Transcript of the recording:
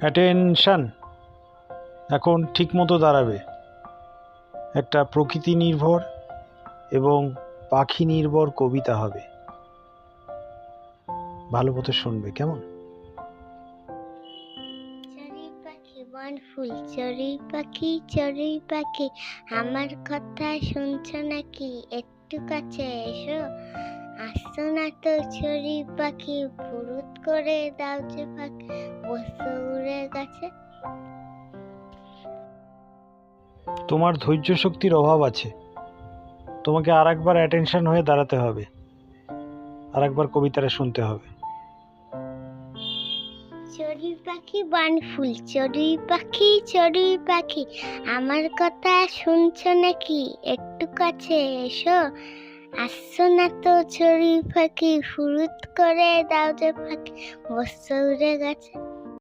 Attention এখন ঠিকমতো দাঁড়াবে। একটা প্রকৃতি নির্ভর এবং পাখি নির্ভর কবিতা হবে। ভালো মতো শুনবে, কেমন? বন ফুল চড়ুই পাখি চড়ুই পাখি আমার কথা শুনছো নাকি? একটু কাছে এসো। আসছো না তো চড়ুই পাখি ফুরুত করে দাও যে পাখি গেছে তোমার ধৈর্য শক্তির অভাব আছে। তোমাকে আর একবার অ্যাটেনশন হয়ে দাঁড়াতে হবে। আর একবার কবিতাটা শুনতে হবে। চড়ুই পাখি বন ফুল চড়ুই পাখি চড়ুই পাখি আমার কথা শুনছো নাকি? একটু কাছে এসো। আসছো না তো চড়ুই পাখি ফুরুত করে দাও যে পাখি বসে উড়ে গেছে।